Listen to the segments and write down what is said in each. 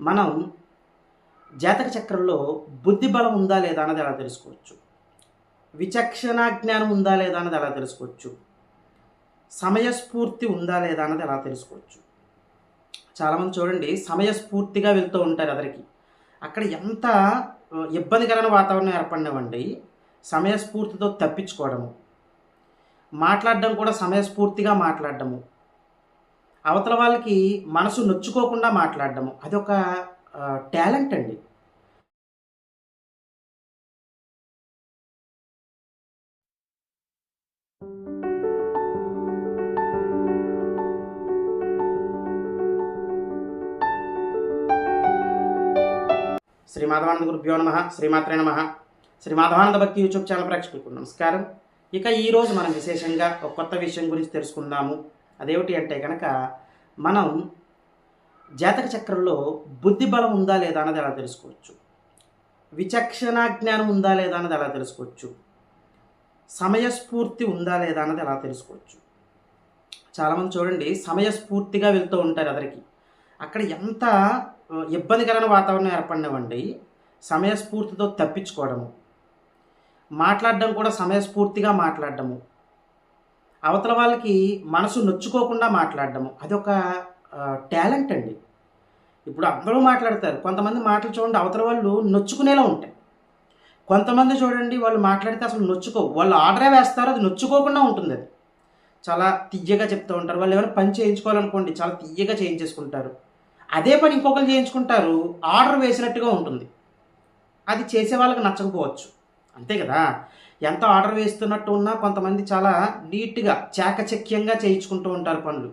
మనం జాతక చక్రంలో బుద్ధి బలం ఉందా లేదా అన్నది ఎలా తెలుసుకోవచ్చు. విచక్షణ జ్ఞానం ఉందా లేదా అన్నది ఎలా తెలుసుకోవచ్చు. సమయస్ఫూర్తి ఉందా లేదా అన్నది ఎలా తెలుసుకోవచ్చు. చాలామంది చూడండి సమయస్ఫూర్తిగా వెళ్తూ ఉంటారు అందరికీ. అక్కడ ఎంత ఇబ్బందికరమైన వాతావరణం ఏర్పడినవండి సమయస్ఫూర్తితో తప్పించుకోవడము. మాట్లాడడం కూడా సమయస్ఫూర్తిగా మాట్లాడడము. అవతల వాళ్ళకి మనసు నొచ్చుకోకుండా మాట్లాడడము. అదొక టాలెంట్ అండి. శ్రీ మాధవానంద గురుభ్యో నమ. శ్రీమాత్రే నమ. శ్రీ మాధవానంద భక్తి యూట్యూబ్ ఛానల్ ప్రేక్షకులకు నమస్కారం. ఇక ఈరోజు మనం విశేషంగా ఒక కొత్త విషయం గురించి తెలుసుకుందాము. అదేమిటి అంటే కనుక మనం జాతక చక్రంలో బుద్ధి బలం ఉందా లేదా అన్నది ఎలా తెలుసుకోవచ్చు? విచక్షణ జ్ఞానం ఉందా లేదా అన్నది ఎలా తెలుసుకోవచ్చు? సమయస్ఫూర్తి ఉందా లేదా అన్నది ఎలా తెలుసుకోవచ్చు? చాలామంది చూడండి సమయస్ఫూర్తిగా వెళ్తూ ఉంటారు అదరికి. అక్కడ ఎంత ఇబ్బందికరమైన వాతావరణం ఏర్పడినవండి సమయస్ఫూర్తితో తప్పించుకోవడము. మాట్లాడడం కూడా సమయస్ఫూర్తిగా మాట్లాడడము. అవతల వాళ్ళకి మనసు నొచ్చుకోకుండా మాట్లాడడము. అదొక టాలెంట్ అండి. ఇప్పుడు అందరూ మాట్లాడతారు. కొంతమంది మాటలు చూడండి అవతల వాళ్ళు నొచ్చుకునేలా ఉంటాయి. కొంతమంది చూడండి వాళ్ళు మాట్లాడితే అసలు నొచ్చుకో వాళ్ళు ఆర్డరే వేస్తారు అది నొచ్చుకోకుండా ఉంటుంది అది. చాలా తియ్యగా చెప్తూ ఉంటారు. వాళ్ళు ఏమైనా పని చేయించుకోవాలనుకోండి చాలా తియ్యగా చేయించేసుకుంటారు. అదే పని ఇంకొకరు చేయించుకుంటారు ఆర్డర్ వేసినట్టుగా ఉంటుంది. అది చేసే వాళ్ళకి నచ్చకపోవచ్చు. అంతే కదా? ఎంత ఆర్డర్ వేస్తున్నట్టు ఉన్నా కొంతమంది చాలా నీట్గా చాకచక్యంగా చేయించుకుంటూ ఉంటారు పనులు.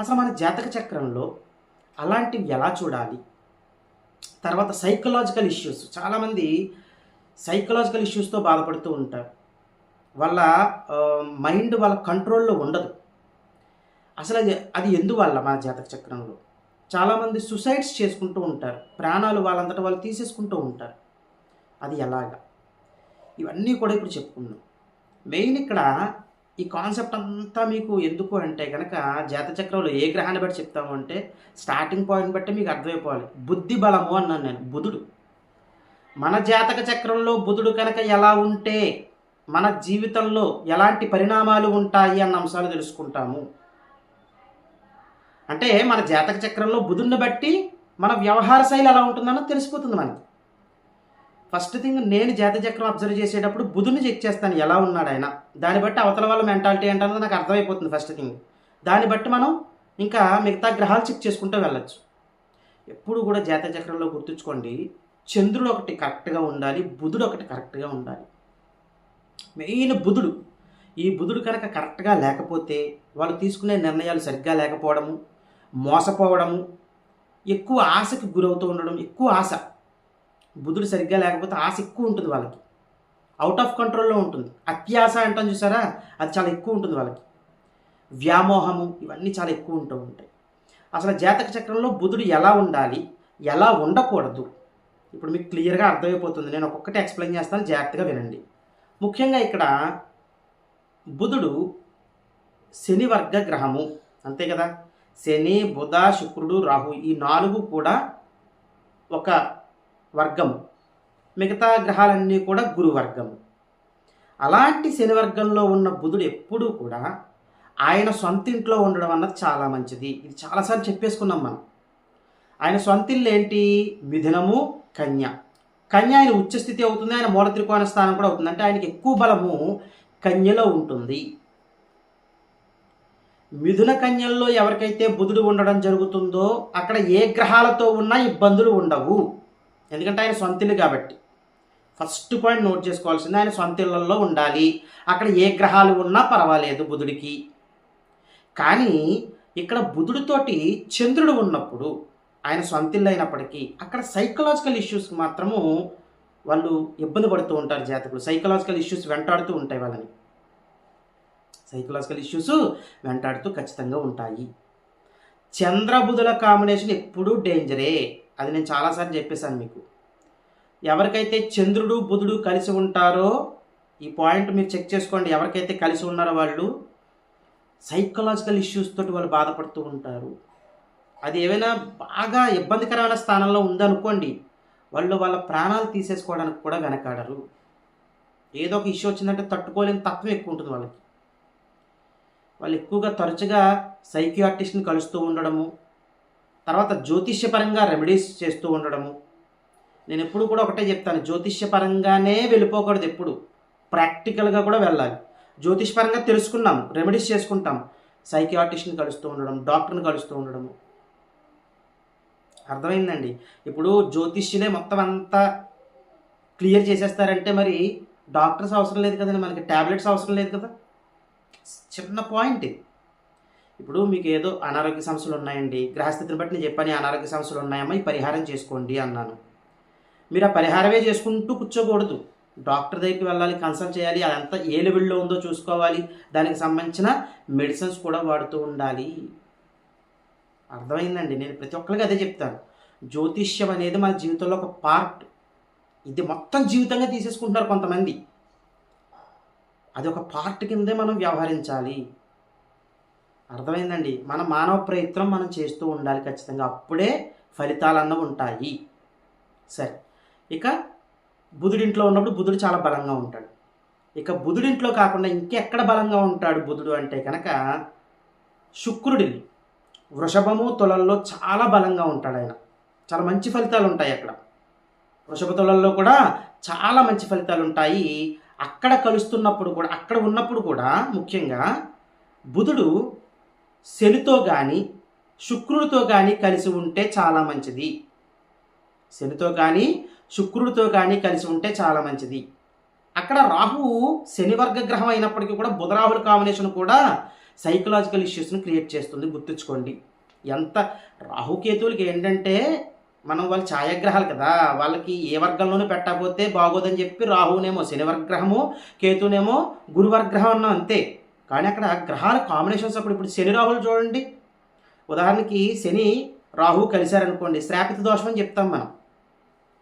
అసలు మన జాతక చక్రంలో అలాంటివి ఎలా చూడాలి? తర్వాత సైకలాజికల్ ఇష్యూస్ చాలామంది సైకలాజికల్ ఇష్యూస్తో బాధపడుతూ ఉంటారు. వాళ్ళ మైండ్ వాళ్ళ కంట్రోల్లో ఉండదు. అసలు అది అది ఎందువల్ల మన జాతక చక్రంలో? చాలామంది సుసైడ్స్ చేసుకుంటూ ఉంటారు. ప్రాణాలు వాళ్ళంతటా వాళ్ళు తీసేసుకుంటూ ఉంటారు. అది ఎలాగా? ఇవన్నీ కూడా ఇప్పుడు చెప్పుకున్నాం మెయిన్ ఇక్కడ ఈ కాన్సెప్ట్ అంతా మీకు ఎందుకు అంటే కనుక జాతచక్రంలో ఏ గ్రహాన్ని బట్టి చెప్తాము అంటే స్టార్టింగ్ పాయింట్ బట్టి మీకు అర్థమైపోవాలి. బుద్ధి బలము అన్నాను నేను బుధుడు. మన జాతక చక్రంలో బుధుడు కనుక ఎలా ఉంటే మన జీవితంలో ఎలాంటి పరిణామాలు ఉంటాయి అన్న అంశాలు తెలుసుకుంటాము. అంటే మన జాతక చక్రంలో బుధుడిని బట్టి మన వ్యవహార శైలి ఎలా ఉంటుందన్నది తెలిసిపోతుంది మనకి. ఫస్ట్ థింగ్ నేను జాతక చక్రం అబ్జర్వ్ చేసేటప్పుడు బుధుని చెక్ చేస్తాను ఎలా ఉన్నాడు ఆయన. దాన్ని బట్టి అవతల వాళ్ళ మెంటాలిటీ ఏంటన్నది నాకు అర్థమైపోతుంది ఫస్ట్ థింగ్. దాన్ని బట్టి మనం ఇంకా మిగతా గ్రహాలు చెక్ చేసుకుంటూ వెళ్ళచ్చు. ఎప్పుడు కూడా జాతక చక్రంలో గుర్తుంచుకోండి చంద్రుడు ఒకటి కరెక్ట్గా ఉండాలి బుధుడు ఒకటి కరెక్ట్గా ఉండాలి. మెయిన్ బుధుడు. ఈ బుధుడు కనుక కరెక్ట్గా లేకపోతే వాళ్ళు తీసుకునే నిర్ణయాలు సరిగ్గా లేకపోవడము మోసపోవడము ఎక్కువ ఆశకు గురవుతూ ఉండడం ఎక్కువ ఆశ. బుధుడు సరిగ్గా లేకపోతే ఆశ ఎక్కువ ఉంటుంది వాళ్ళకి. అవుట్ ఆఫ్ కంట్రోల్లో ఉంటుంది. అత్యాశ అంటాం చూసారా? అది చాలా ఎక్కువ ఉంటుంది వాళ్ళకి. వ్యామోహము ఇవన్నీ చాలా ఎక్కువ ఉంటూ ఉంటాయి. అసలు జాతక చక్రంలో బుధుడు ఎలా ఉండాలి? ఎలా ఉండకూడదు? ఇప్పుడు మీకు క్లియర్గా అర్థమైపోతుంది. నేను ఒక్కొక్కటి ఎక్స్ప్లెయిన్ చేస్తాను. జాగ్రత్తగా వినండి. ముఖ్యంగా ఇక్కడ బుధుడు శని వర్గ గ్రహము. అంతే కదా? శని బుధ శుక్రుడు రాహు ఈ నాలుగు కూడా ఒక వర్గం. మిగతా గ్రహాలన్నీ కూడా గురువర్గం. అలాంటి శని వర్గంలో ఉన్న బుధుడు ఎప్పుడూ కూడా ఆయన సొంత ఇంట్లో ఉండడం అన్నది చాలా మంచిది. ఇది చాలాసార్లు చెప్పేసుకున్నాం మనం. ఆయన సొంత ఇల్లు ఏంటి మిథునము కన్య. కన్య ఆయన ఉచ్చస్థితి అవుతుంది ఆయన మూల త్రికోణ స్థానం కూడా అవుతుంది. అంటే ఆయనకి ఎక్కువ బలము కన్యలో ఉంటుంది. మిథున కన్యల్లో ఎవరికైతే బుధుడు ఉండడం జరుగుతుందో అక్కడ ఏ గ్రహాలతో ఉన్నా ఇబ్బందులు ఉండవు. ఎందుకంటే ఆయన సొంత ఇల్లు కాబట్టి. ఫస్ట్ పాయింట్ నోట్ చేసుకోవాల్సింది ఆయన సొంత ఇళ్ళలో ఉండాలి. అక్కడ ఏ గ్రహాలు ఉన్నా పర్వాలేదు బుధుడికి. కానీ ఇక్కడ బుధుడితోటి చంద్రుడు ఉన్నప్పుడు ఆయన సొంత ఇల్లు అయినప్పటికీ అక్కడ సైకలాజికల్ ఇష్యూస్కి మాత్రము వాళ్ళు ఇబ్బంది పడుతూ ఉంటారు జాతకులు. సైకలాజికల్ ఇష్యూస్ వెంటాడుతూ ఉంటాయి వాళ్ళని. సైకలాజికల్ ఇష్యూస్ వెంటాడుతూ ఖచ్చితంగా ఉంటాయి. చంద్రబుధుల కాంబినేషన్ ఎప్పుడూ డేంజరే అది నేను చాలాసార్లు చెప్పేశాను మీకు. ఎవరికైతే చంద్రుడు బుధుడు కలిసి ఉంటారో ఈ పాయింట్ మీరు చెక్ చేసుకోండి ఎవరికైతే కలిసి ఉన్నారో వాళ్ళు సైకలాజికల్ ఇష్యూస్ తోటి వాళ్ళు బాధపడుతూ ఉంటారు. అది ఏమైనా బాగా ఇబ్బందికరమైన స్థానంలో ఉందనుకోండి వాళ్ళు వాళ్ళ ప్రాణాలు తీసేసుకోవడానికి కూడా వెనకాడరు. ఏదో ఒక ఇష్యూ వచ్చిందంటే తట్టుకోలేని తత్వం ఎక్కువ ఉంటుంది వాళ్ళకి. వాళ్ళు ఎక్కువగా తరచుగా సైకియాటిస్ట్ని కలుస్తూ ఉండడము తర్వాత జ్యోతిష్యపరంగా రెమెడీస్ చేస్తూ ఉండడము. నేను ఎప్పుడు కూడా ఒకటే చెప్తాను జ్యోతిష్యపరంగానే వెళ్ళిపోకూడదు ఎప్పుడు. ప్రాక్టికల్గా కూడా వెళ్ళాలి. జ్యోతిష్పరంగా తెలుసుకున్నాం రెమెడీస్ చేసుకుంటాం. సైకియాటిస్ట్ని కలుస్తూ ఉండడం డాక్టర్ని కలుస్తూ ఉండడము. అర్థమైందండి? ఇప్పుడు జ్యోతిష్యులే మొత్తం అంతా క్లియర్ చేసేస్తారంటే మరి డాక్టర్స్ అవసరం లేదు కదండి మనకి ట్యాబ్లెట్స్ అవసరం లేదు కదా? చిన్న పాయింట్. ఇది ఇప్పుడు మీకు ఏదో అనారోగ్య సమస్యలు ఉన్నాయండి గ్రహస్థితిని బట్టి నేను చెప్పాను అనారోగ్య సమస్యలు ఉన్నాయమ్మా ఈ పరిహారం చేసుకోండి అన్నాను. మీరు ఆ పరిహారమే చేసుకుంటూ కూర్చోకూడదు. డాక్టర్ దగ్గరికి వెళ్ళాలి కన్సల్ట్ చేయాలి అదంతా ఏ లెవెల్లో ఉందో చూసుకోవాలి. దానికి సంబంధించిన మెడిసిన్స్ కూడా వాడుతూ ఉండాలి. అర్థమైందండి? నేను ప్రతి ఒక్కరికి అదే చెప్తాను. జ్యోతిష్యం అనేది మన జీవితంలో ఒక పార్ట్. ఇది మొత్తం జీవితంగా తీసేసుకుంటున్నారు కొంతమంది. అది ఒక పార్ట్ కిందే మనం వ్యవహరించాలి. అర్థమైందండి. మన మానవ ప్రయత్నం మనం చేస్తూ ఉండాలి ఖచ్చితంగా. అప్పుడే ఫలితాలు అన్నవి ఉంటాయి. సరే. ఇక బుధుడింట్లో ఉన్నప్పుడు బుధుడు చాలా బలంగా ఉంటాడు. ఇక బుధుడింట్లో కాకుండా ఇంకెక్కడ బలంగా ఉంటాడు బుధుడు అంటే కనుక శుక్రుడిని. వృషభము తులల్లో చాలా బలంగా ఉంటాడు ఆయన. చాలా మంచి ఫలితాలు ఉంటాయి అక్కడ. వృషభ తులల్లో కూడా చాలా మంచి ఫలితాలు ఉంటాయి. అక్కడ కలుస్తున్నప్పుడు కూడా అక్కడ ఉన్నప్పుడు కూడా ముఖ్యంగా బుధుడు శనితో కానీ శుక్రుడితో కానీ కలిసి ఉంటే చాలా మంచిది. శనితో కానీ శుక్రుడితో కానీ కలిసి ఉంటే చాలా మంచిది. అక్కడ రాహువు శని వర్గ గ్రహం అయినప్పటికీ కూడా బుధరాహుల కాంబినేషన్ కూడా సైకలాజికల్ ఇష్యూస్ని క్రియేట్ చేస్తుంది. గుర్తుంచుకోండి. ఎంత రాహుకేతువులకి ఏంటంటే మనం వాళ్ళు ఛాయాగ్రహాలు కదా వాళ్ళకి ఏ వర్గంలోనూ పెట్టకపోతే బాగోదని చెప్పి రాహువునేమో శనివర్గ్రహము కేతునేమో గురువర్గ్రహం అన్నాం అంతే. కానీ అక్కడ గ్రహాల కాంబినేషన్స్ అప్పుడు ఇప్పుడు శని రాహులు చూడండి. ఉదాహరణకి శని రాహు కలిశారనుకోండి శ్రాపిత దోషం అని చెప్తాం మనం.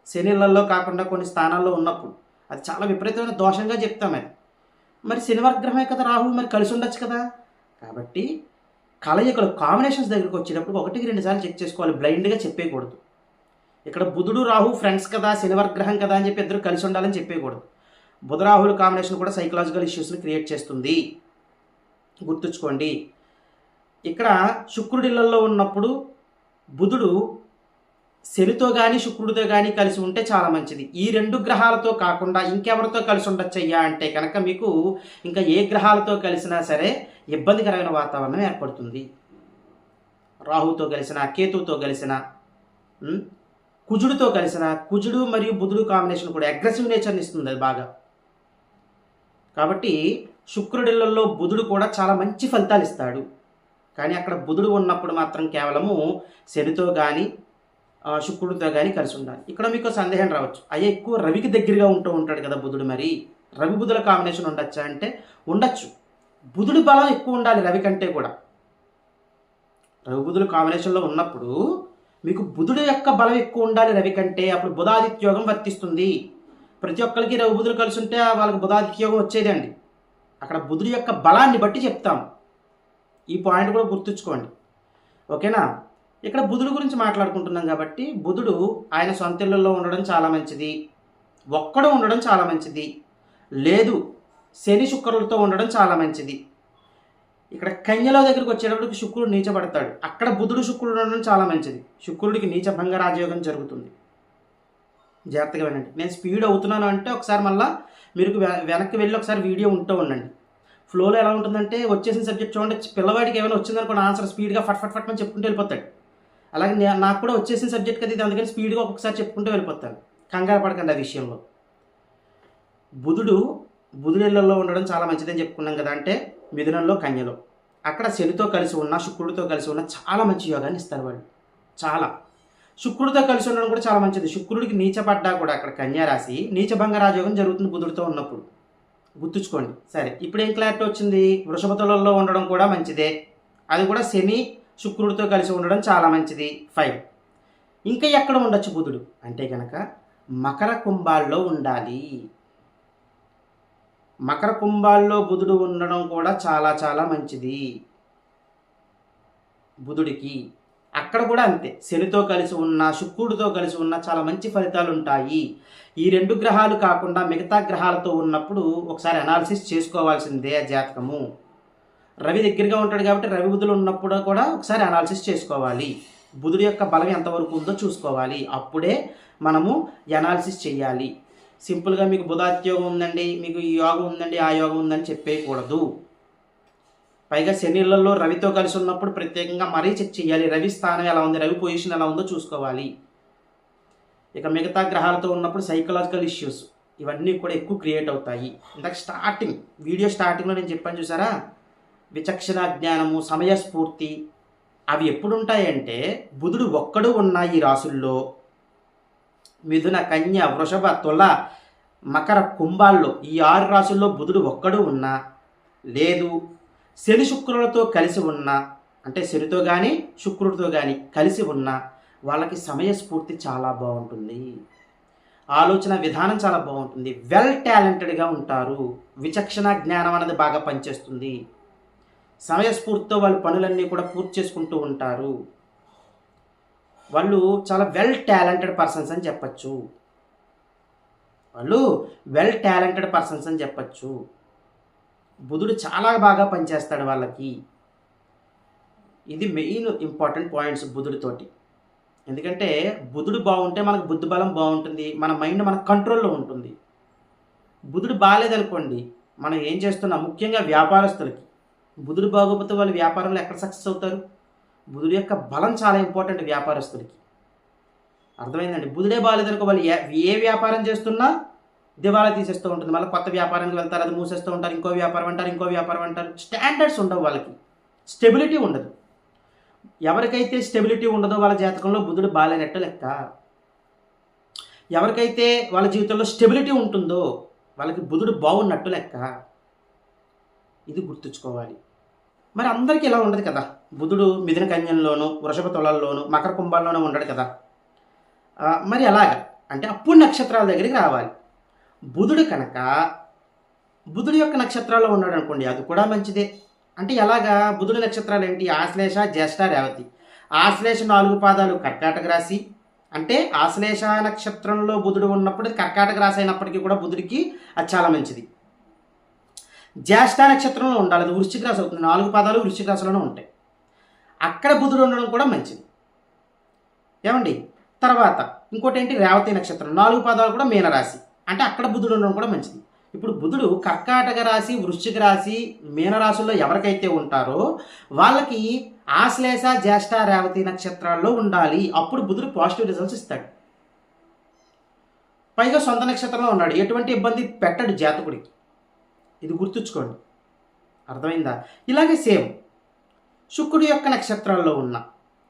శనిళ్ళల్లో కాకుండా కొన్ని స్థానాల్లో ఉన్నప్పుడు అది చాలా విపరీతమైన దోషంగా చెప్తాం అది. మరి శనివర్గ్రహమే కదా రాహు మరి కలిసి ఉండొచ్చు కదా? కాబట్టి కలయికలు కాంబినేషన్స్ దగ్గరికి వచ్చేటప్పుడు ఒకటికి రెండు సార్లు చెక్ చేసుకోవాలి బ్లైండ్గా చెప్పేయకూడదు. ఇక్కడ బుధుడు రాహు ఫ్రెండ్స్ కదా శనివర్గ్రహం కదా అని చెప్పి ఇద్దరు కలిసి ఉండాలని చెప్పేయకూడదు. బుధరాహుల కాంబినేషన్ కూడా సైకలాజికల్ ఇష్యూస్ని క్రియేట్ చేస్తుంది. గుర్తుంచుకోండి. ఇక్కడ శుక్రుడిళ్ళలో ఉన్నప్పుడు బుధుడు శనితో కానీ శుక్రుడితో కానీ కలిసి ఉంటే చాలా మంచిది. ఈ రెండు గ్రహాలతో కాకుండా ఇంకెవరితో కలిసి ఉండొచ్చయ్యా అంటే కనుక మీకు ఇంకా ఏ గ్రహాలతో కలిసినా సరే ఇబ్బందికరమైన వాతావరణం ఏర్పడుతుంది. రాహుతో కలిసిన కేతువుతో కలిసిన కుజుడితో కలిసిన కుజుడు మరియు బుధుడు కాంబినేషన్ కూడా అగ్రెసివ్ నేచర్ని ఇస్తుంది అది బాగా. కాబట్టి శుక్రుడిళ్ళలో బుధుడు కూడా చాలా మంచి ఫలితాలు ఇస్తాడు. కానీ అక్కడ బుధుడు ఉన్నప్పుడు మాత్రం కేవలము శనితో కానీ శుక్రుడితో కానీ కలిసి ఉండాలి. ఇక్కడ మీకు సందేహం రావచ్చు. అయ్యా ఎక్కువ రవికి దగ్గరగా ఉంటూ ఉంటాడు కదా బుధుడు మరి. రవి బుధుల కాంబినేషన్ ఉండొచ్చా అంటే ఉండొచ్చు. బుధుడి బలం ఎక్కువ ఉండాలి రవి కంటే కూడా. రవి బుధుల కాంబినేషన్లో ఉన్నప్పుడు మీకు బుధుడు యొక్క బలం ఎక్కువ ఉండాలి రవి కంటే. అప్పుడు బుధాదిత్యోగం వర్తిస్తుంది. ప్రతి ఒక్కరికి రవి బుధులు కలిసి ఉంటే వాళ్ళకి బుధాదిత్యోగం వచ్చేదండి అక్కడ బుధుడి యొక్క బలాన్ని బట్టి చెప్తాం. ఈ పాయింట్ కూడా గుర్తుంచుకోండి. ఓకేనా? ఇక్కడ బుధుడు గురించి మాట్లాడుకుంటున్నాం కాబట్టి బుధుడు ఆయన సొంత ఇళ్ళల్లో ఉండడం చాలా మంచిది. ఒక్కడు ఉండడం చాలా మంచిది. లేదు శని శుక్రులతో ఉండడం చాలా మంచిది. ఇక్కడ కన్యలో దగ్గరికి వచ్చేటప్పటికి శుక్రుడు నీచబడతాడు. అక్కడ బుధుడు శుక్రుడు ఉండడం చాలా మంచిది. శుక్రుడికి నీచభంగ రాజయోగం జరుగుతుంది. జాగ్రత్తగా వినండి. నేను స్పీడ్ అవుతున్నాను అంటే ఒకసారి మళ్ళీ మీరు వెనక్కి వెళ్ళి ఒకసారి వీడియో ఉంటూ ఉండండి. ఫ్లోలో ఎలా ఉంటుందంటే వచ్చేసిన సబ్జెక్ట్ చూడండి పిల్లవాడికి ఏమైనా వచ్చిందనుకోండి ఆన్సర్ స్పీడ్గా ఫట్ ఫట్ ఫట్ అని చెప్పుకుంటూ వెళ్ళిపోతాడు. అలాగే నాకు కూడా వచ్చేసిన సబ్జెక్ట్ కదా ఇది అందుకని స్పీడ్గా ఒక్కొక్కసారి చెప్పుకుంటూ వెళ్ళిపోతాను కంగారు పడకండి ఆ విషయంలో. బుధుడు బుధుడెళ్ళల్లో ఉండడం చాలా మంచిదని చెప్పుకున్నాం కదా అంటే మిథునంలో కన్యలో. అక్కడ శనితో కలిసి ఉన్న శుక్రుడితో కలిసి ఉన్న చాలా మంచి యోగాన్ని ఇస్తారు వాళ్ళు చాలా. శుక్రుడితో కలిసి ఉండడం కూడా చాలా మంచిది. శుక్రుడికి నీచపడ్డా కూడా అక్కడ కన్యా రాశి నీచభంగ రాజయోగం జరుగుతుంది బుధుడితో ఉన్నప్పుడు. గుర్తుంచుకోండి. సరే ఇప్పుడు ఏం క్లారిటీ వచ్చింది? వృషభ ఉండడం కూడా మంచిదే. అది కూడా శని శుక్రుడితో కలిసి ఉండడం చాలా మంచిది. ఫైవ్ ఇంకా ఎక్కడ ఉండొచ్చు బుధుడు? అంటే కనుక మకర కుంభాల్లో ఉండాలి. మకర కుంభాల్లో బుధుడు ఉండడం కూడా చాలా చాలా మంచిది బుధుడికి. అక్కడ కూడా అంతే. శనితో కలిసి ఉన్న శుక్రుడితో కలిసి ఉన్న చాలా మంచి ఫలితాలు ఉంటాయి. ఈ రెండు గ్రహాలు కాకుండా మిగతా గ్రహాలతో ఉన్నప్పుడు ఒకసారి అనాలిసిస్ చేసుకోవాల్సిందే ఆ జాతకము. రవి దగ్గరగా ఉంటాడు కాబట్టి రవి బుధులు ఉన్నప్పుడు కూడా ఒకసారి అనాలిసిస్ చేసుకోవాలి. బుధుడి యొక్క బలం ఎంతవరకు ఉందో చూసుకోవాలి. అప్పుడే మనము అనాలిసిస్ చేయాలి. సింపుల్గా మీకు బుధాత్యోగం ఉందండి మీకు ఈ యోగం ఉందండి ఆ యోగం ఉందని చెప్పేయకూడదు. పైగా శనిలలో రవితో కలిసి ఉన్నప్పుడు ప్రత్యేకంగా మరీ చెక్ చేయాలి. రవి స్థానం ఎలా ఉంది రవి పొజిషన్ ఎలా ఉందో చూసుకోవాలి. ఇక మిగతా గ్రహాలతో ఉన్నప్పుడు సైకలాజికల్ ఇష్యూస్ ఇవన్నీ కూడా ఎక్కువ క్రియేట్ అవుతాయి. ఇందాక స్టార్టింగ్ వీడియో స్టార్టింగ్లో నేను చెప్పాను చూసారా? విచక్షణ జ్ఞానము సమయస్ఫూర్తి అవి ఎప్పుడు ఉంటాయంటే బుధుడు ఒక్కడు ఉన్న ఈ రాసుల్లో మిథున కన్య వృషభ తుల మకర కుంభాల్లో ఈ ఆరు రాసుల్లో బుధుడు ఒక్కడు ఉన్నా లేదు శని శుక్రులతో కలిసి ఉన్న అంటే శనితో కానీ శుక్రుడితో కానీ కలిసి ఉన్న వాళ్ళకి సమయస్ఫూర్తి చాలా బాగుంటుంది. ఆలోచన విధానం చాలా బాగుంటుంది. వెల్ టాలెంటెడ్గా ఉంటారు. విచక్షణ జ్ఞానం అనేది బాగా పనిచేస్తుంది. సమయస్ఫూర్తితో వాళ్ళ పనులన్నీ కూడా పూర్తి చేసుకుంటూ ఉంటారు. వాళ్ళు చాలా వెల్ టాలెంటెడ్ పర్సన్స్ అని చెప్పచ్చు. వాళ్ళు వెల్ టాలెంటెడ్ పర్సన్స్ అని చెప్పచ్చు. బుధుడు చాలా బాగా పనిచేస్తాడు వాళ్ళకి. ఇది మెయిన్ ఇంపార్టెంట్ పాయింట్స్ బుధుడితోటి ఎందుకంటే బుధుడు బాగుంటే మనకు బుద్ధి బలం బాగుంటుంది మన మైండ్ మన కంట్రోల్లో ఉంటుంది. బుధుడు బాగాలేదనుకోండి మనం ఏం చేస్తున్నాం? ముఖ్యంగా వ్యాపారస్తులకి. బుధుడు బాగోపోతే వాళ్ళు వ్యాపారంలో ఎక్కడ సక్సెస్ అవుతారు? బుధుడు యొక్క బలం చాలా ఇంపార్టెంట్ వ్యాపారస్తులకి. అర్థమైందండి? బుధుడే బాగాలేదనుకో వాళ్ళు ఏ ఏ వ్యాపారం చేస్తున్నా దివాలా తీసేస్తూ ఉంటుంది. మళ్ళీ కొత్త వ్యాపారానికి వెళ్తారు అది మూసేస్తూ ఉంటారు ఇంకో వ్యాపారం అంటారు ఇంకో వ్యాపారం అంటారు. స్టాండర్డ్స్ ఉండవు వాళ్ళకి. స్టెబిలిటీ ఉండదు. ఎవరికైతే స్టెబిలిటీ ఉండదో వాళ్ళ జాతకంలో బుధుడు బాగాలేనట్టు లెక్క. ఎవరికైతే వాళ్ళ జీవితంలో స్టెబిలిటీ ఉంటుందో వాళ్ళకి బుధుడు బాగున్నట్టు లెక్క. ఇది గుర్తుంచుకోవాలి. మరి అందరికీ ఇలా ఉండదు కదా? బుధుడు మిథున కన్యంలోను వృషభ తులల్లోను మకర కుంభాల్లోనూ ఉండడు కదా? మరి అలాగ అంటే అప్పుడు నక్షత్రాల దగ్గరికి రావాలి. బుధుడు కనుక బుధుడు యొక్క నక్షత్రాల్లో ఉన్నాడు అనుకోండి అది కూడా మంచిదే. అంటే ఎలాగా? బుధుడు నక్షత్రాలు ఏంటి? ఆశ్లేష జ్యేష్ఠ రేవతి. ఆశ్లేష నాలుగు పాదాలు కర్కాటక రాశి. అంటే ఆశ్లేష నక్షత్రంలో బుధుడు ఉన్నప్పుడు కర్కాటక రాశి అయినప్పటికీ కూడా బుధుడికి అది చాలా మంచిది. జ్యేష్ఠ నక్షత్రంలో ఉండాలి. అది వృశ్చిక రాశి అవుతుంది. నాలుగు పాదాలు వృశ్చిక రాశిలోనే ఉంటాయి. అక్కడ బుధుడు ఉండడం కూడా మంచిది. ఏమండి? తర్వాత ఇంకోటి ఏంటి? రేవతి నక్షత్రం. నాలుగు పాదాలు కూడా మీనరాశి. అంటే అక్కడ బుధుడు ఉండడం కూడా మంచిది. ఇప్పుడు బుధుడు కర్కాటక రాశి వృశ్చిక రాశి మీనరాశుల్లో ఎవరికైతే ఉంటారో వాళ్ళకి ఆశ్లేష జ్యేష్ఠ రేవతి నక్షత్రాల్లో ఉండాలి. అప్పుడు బుధుడు పాజిటివ్ రిజల్ట్స్ ఇస్తాడు. పైగా సొంత నక్షత్రంలో ఉన్నాడు. ఎటువంటి ఇబ్బంది పెట్టడు జాతకుడికి. ఇది గుర్తుంచుకోండి. అర్థమైందా? ఇలాగే సేమ్. శుక్రుడి యొక్క నక్షత్రాల్లో ఉన్న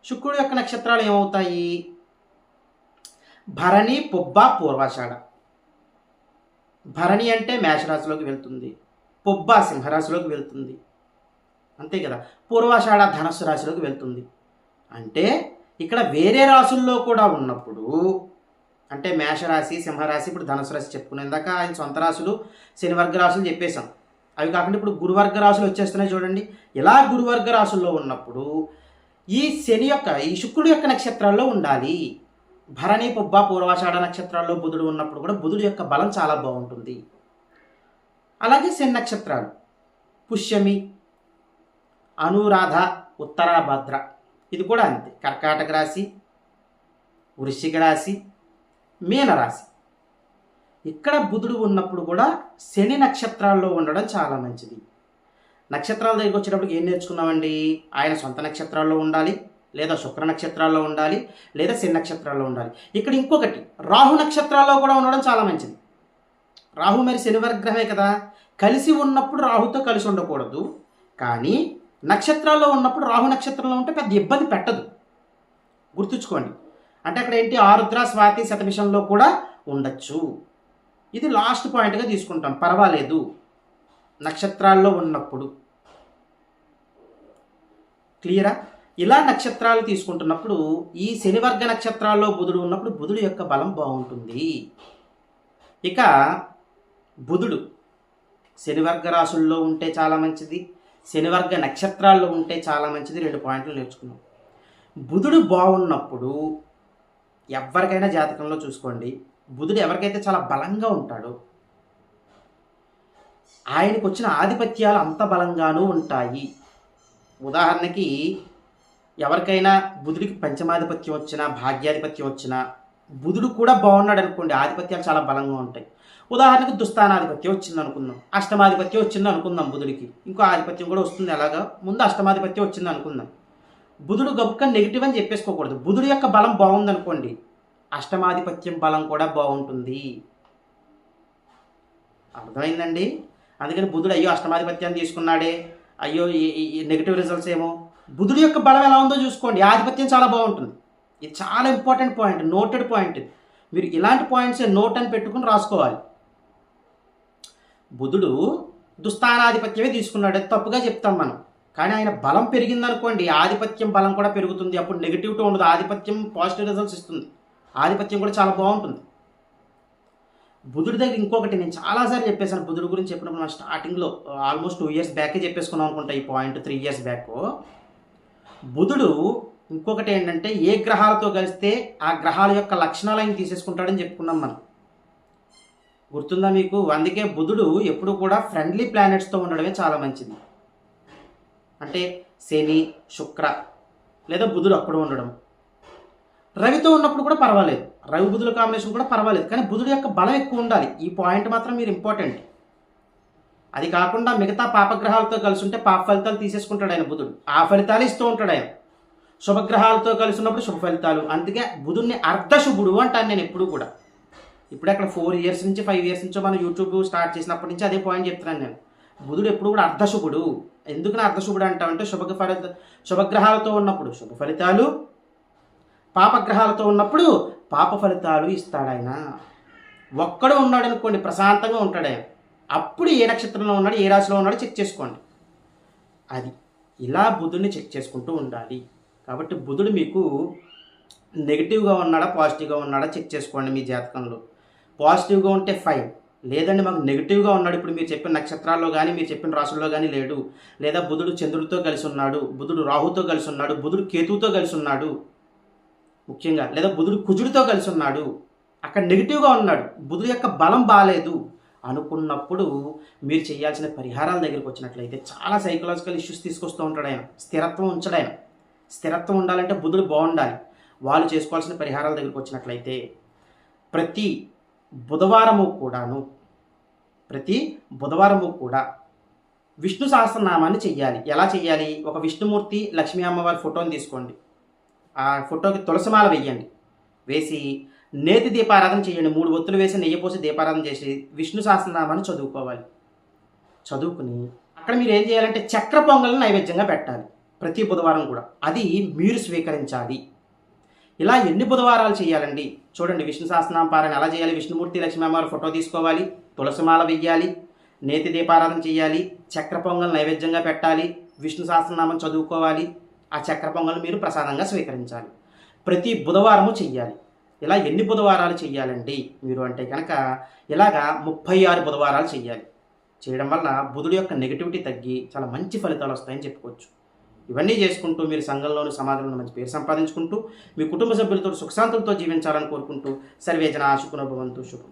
శుక్రుడి యొక్క నక్షత్రాలు ఏమవుతాయి? భరణి పొబ్బ పూర్వాషాఢ. భరణి అంటే మేషరాశిలోకి వెళ్తుంది. పొబ్బ సింహరాశిలోకి వెళ్తుంది. అంతే కదా? పూర్వాషాఢ ధనస్సు రాశిలోకి వెళ్తుంది. అంటే ఇక్కడ వేరే రాశుల్లో కూడా ఉన్నప్పుడు అంటే మేషరాశి సింహరాశి ఇప్పుడు ధనుసు రాశి చెప్పుకునేందాక ఆయన సొంత రాశులు శనివర్గ రాశులు చెప్పేశాం. అవి కాకుండా ఇప్పుడు గురువర్గ రాశులు వచ్చేస్తున్నాయి చూడండి. ఇలా గురువర్గ రాశుల్లో ఉన్నప్పుడు ఈ శని యొక్క ఈ శుక్రుడు యొక్క నక్షత్రాల్లో ఉండాలి. భరణి పుబ్బ పూర్వాషాఢ నక్షత్రాల్లో బుధుడు ఉన్నప్పుడు కూడా బుధుడు యొక్క బలం చాలా బాగుంటుంది. అలాగే శని నక్షత్రాలు. పుష్యమి అనురాధ ఉత్తరాభద్ర. ఇది కూడా అంతే. కర్కాటక రాశి వృశ్చిక రాశి మీనరాశి ఇక్కడ బుధుడు ఉన్నప్పుడు కూడా శని నక్షత్రాల్లో ఉండడం చాలా మంచిది. నక్షత్రాల దగ్గరికి వచ్చేటప్పుడు ఏం నేర్చుకున్నామండి? ఆయన సొంత నక్షత్రాల్లో ఉండాలి. లేదా శుక్ర నక్షత్రాల్లో ఉండాలి లేదా శని నక్షత్రాల్లో ఉండాలి. ఇక్కడ ఇంకొకటి రాహు నక్షత్రాల్లో కూడా ఉండడం చాలా మంచిది. రాహు మరి శనివర్గ్రహమే కదా. కలిసి ఉన్నప్పుడు రాహుతో కలిసి ఉండకూడదు. కానీ నక్షత్రాల్లో ఉన్నప్పుడు రాహు నక్షత్రంలో ఉంటే పెద్ద ఇబ్బంది పెట్టదు. గుర్తుంచుకోండి. అంటే అక్కడ ఏంటి? ఆరుద్ర స్వాతి శతమిషంలో కూడా ఉండొచ్చు. ఇది లాస్ట్ పాయింట్గా తీసుకుంటాం. పర్వాలేదు. నక్షత్రాల్లో ఉన్నప్పుడు. క్లియరా? ఇలా నక్షత్రాలు తీసుకుంటున్నప్పుడు ఈ శనివర్గ నక్షత్రాల్లో బుధుడు ఉన్నప్పుడు బుధుడు యొక్క బలం బాగుంటుంది. ఇక బుధుడు శనివర్గ రాశుల్లో ఉంటే చాలా మంచిది శనివర్గ నక్షత్రాల్లో ఉంటే చాలా మంచిది రెండు పాయింట్లు నేర్చుకున్నాం. బుధుడు బాగున్నప్పుడు ఎవరికైనా జాతకంలో చూసుకోండి బుధుడు ఎవరికైతే చాలా బలంగా ఉంటాడో ఆయనకు వచ్చిన ఆధిపత్యాలు అంత బలంగానూ ఉంటాయి. ఉదాహరణకి ఎవరికైనా బుధుడికి పంచమాధిపత్యం వచ్చినా భాగ్యాధిపత్యం వచ్చినా బుధుడు కూడా బాగున్నాడు అనుకోండి ఆధిపత్యాలు చాలా బలంగా ఉంటాయి. ఉదాహరణకు దుస్థానాధిపత్యం వచ్చింది అనుకుందాం అష్టమాధిపత్యం వచ్చింది అనుకుందాం బుధుడికి ఇంకో ఆధిపత్యం కూడా వస్తుంది ఎలాగా? ముందు అష్టమాధిపత్యం వచ్చింది అనుకుందాం బుధుడు గొప్ప నెగిటివ్ అని చెప్పేసుకోకూడదు. బుధుడు యొక్క బలం బాగుంది అనుకోండి అష్టమాధిపత్యం బలం కూడా బాగుంటుంది. అర్థమైందండి? అందుకని బుధుడు అయ్యో అష్టమాధిపత్యాన్ని తీసుకున్నాడే అయ్యో నెగిటివ్ రిజల్ట్స్ ఏమో బుధుడు యొక్క బలం ఎలా ఉందో చూసుకోండి. ఆధిపత్యం చాలా బాగుంటుంది. ఇది చాలా ఇంపార్టెంట్ పాయింట్ నోటెడ్ పాయింట్ మీరు ఇలాంటి పాయింట్స్ నోట్ అని పెట్టుకుని రాసుకోవాలి. బుధుడు దుస్థానాధిపత్యమే తీసుకున్నాడు. అది తప్పుగా చెప్తాం మనం. కానీ ఆయన బలం పెరిగిందనుకోండి ఆధిపత్యం బలం కూడా పెరుగుతుంది. అప్పుడు నెగిటివిటీ ఉండదు. ఆధిపత్యం పాజిటివ్ రిజల్ట్స్ ఇస్తుంది. ఆధిపత్యం కూడా చాలా బాగుంటుంది. బుధుడి దగ్గర ఇంకొకటి నేను చాలాసార్లు చెప్పేశాను. బుధుడి గురించి చెప్పినప్పుడు నా స్టార్టింగ్లో ఆల్మోస్ట్ టూ ఇయర్స్ బ్యాకే చెప్పేసుకున్నాం అనుకుంటా ఈ పాయింట్ త్రీ ఇయర్స్ బ్యాక్ బుధుడు ఇంకొకటి ఏంటంటే ఏ గ్రహాలతో కలిస్తే ఆ గ్రహాల యొక్క లక్షణాలు ఆయన తీసేసుకుంటాడని చెప్పుకున్నాం మనం. గుర్తుందా మీకు? అందుకే బుధుడు ఎప్పుడు కూడా ఫ్రెండ్లీ ప్లానెట్స్తో ఉండడమే చాలా మంచిది. అంటే శని శుక్ర లేదా బుధుడు అప్పుడు ఉండడం. రవితో ఉన్నప్పుడు కూడా పర్వాలేదు. రవి బుధుల కాంబినేషన్ కూడా పర్వాలేదు. కానీ బుధుడు యొక్క బలం ఎక్కువ ఉండాలి. ఈ పాయింట్ మాత్రం మీరు ఇంపార్టెంట్. అది కాకుండా మిగతా పాపగ్రహాలతో కలిసి ఉంటే పాప ఫలితాలు తీసేసుకుంటాడు ఆయన బుధుడు. ఆ ఫలితాలు ఇస్తూ ఉంటాడు ఆయన. శుభగ్రహాలతో కలిసి ఉన్నప్పుడు శుభ ఫలితాలు. అందుకే బుధుడిని అర్ధశుభుడు అంటాను నేను ఎప్పుడు కూడా. ఇప్పుడు అక్కడ ఫోర్ ఇయర్స్ నుంచి ఫైవ్ ఇయర్స్ నుంచో మనం యూట్యూబ్ స్టార్ట్ చేసినప్పటి నుంచి అదే పాయింట్ చెప్తున్నాను నేను. బుధుడు ఎప్పుడు కూడా అర్ధశుభుడు. ఎందుకు అర్ధశుభుడు అంటామంటే శుభ ఫలిత శుభగ్రహాలతో ఉన్నప్పుడు. శుభ ఫలితాలు పాపగ్రహాలతో ఉన్నప్పుడు పాప ఫలితాలు ఇస్తాడు ఆయన. ఒక్కడు ఉన్నాడు అనుకోండి ప్రశాంతంగా ఉంటాడు ఆయన. అప్పుడు ఏ నక్షత్రంలో ఉన్నాడు ఏ రాశిలో ఉన్నాడో చెక్ చేసుకోండి. అది ఇలా బుధుడిని చెక్ చేసుకుంటూ ఉండాలి. కాబట్టి బుధుడు మీకు నెగిటివ్గా ఉన్నాడా పాజిటివ్గా ఉన్నాడా చెక్ చేసుకోండి మీ జాతకంలో. పాజిటివ్గా ఉంటే ఫైన్. లేదండి మాకు నెగిటివ్గా ఉన్నాడు ఇప్పుడు మీరు చెప్పిన నక్షత్రాల్లో కానీ మీరు చెప్పిన రాశుల్లో కానీ లేడు. లేదా బుధుడు చంద్రుడితో కలిసి ఉన్నాడు బుధుడు రాహుతో కలిసి ఉన్నాడు బుధుడు కేతువుతో కలిసి ఉన్నాడు. ముఖ్యంగా లేదా బుధుడు కుజుడితో కలిసి ఉన్నాడు. అక్కడ నెగిటివ్గా ఉన్నాడు. బుధుడు యొక్క బలం బాగాలేదు అనుకున్నప్పుడు మీరు చేయాల్సిన పరిహారాల దగ్గరికి వచ్చినట్లయితే చాలా సైకలాజికల్ ఇష్యూస్ తీసుకొస్తూ ఉంటాడు ఆయన. స్థిరత్వం ఉంచడు ఆయన. స్థిరత్వం ఉండాలంటే బుధుడు బాగుండాలి. వాళ్ళు చేసుకోవాల్సిన పరిహారాల దగ్గరికి వచ్చినట్లయితే ప్రతి బుధవారము కూడాను ప్రతి బుధవారము కూడా విష్ణు సహస్రనామాన్ని చెయ్యాలి. ఎలా చెయ్యాలి? ఒక విష్ణుమూర్తి లక్ష్మీ అమ్మవారి ఫోటోని తీసుకోండి. ఆ ఫోటోకి తులసిమాల వేయండి వేసి నేతి దీపారాధన చేయండి. మూడు ఒత్తులు వేసి నెయ్యి పోసి దీపారాధన చేసి విష్ణు సహస్రనామాన్ని చదువుకోవాలి. చదువుకుని అక్కడ మీరు ఏం చేయాలంటే చక్ర పొంగల్ని నైవేద్యంగా పెట్టాలి. ప్రతి బుధవారం కూడా. అది మీరు స్వీకరించాలి. ఇలా ఎన్ని బుధవారాలు చేయాలండి? చూడండి విష్ణు సహస్రనామ పారాయణ ఎలా చేయాలి? విష్ణుమూర్తి లక్ష్మీ అమ్మవారి ఫోటో తీసుకోవాలి. తులసిమాల వెయ్యాలి. నేతి దీపారాధన చేయాలి. చక్ర పొంగల్ నైవేద్యంగా పెట్టాలి. విష్ణు సహస్రనామం చదువుకోవాలి. ఆ చక్ర పొంగల్ మీరు ప్రసాదంగా స్వీకరించాలి. ప్రతి బుధవారము చెయ్యాలి. ఇలా ఎన్ని బుధవారాలు చేయాలండి మీరు అంటే కనుక ఇలాగా ముప్పై ఆరు బుధవారాలు చేయాలి చేయడం వల్ల బుధుడు యొక్క నెగిటివిటీ తగ్గి చాలా మంచి ఫలితాలు వస్తాయని చెప్పుకోవచ్చు. ఇవన్నీ చేసుకుంటూ మీరు సంఘంలోని సమాజంలో మంచి పేరు సంపాదించుకుంటూ మీ కుటుంబ సభ్యులతో సుఖశాంతులతో జీవించాలని కోరుకుంటూ సర్వేజన శుకునభవంతు శుభం.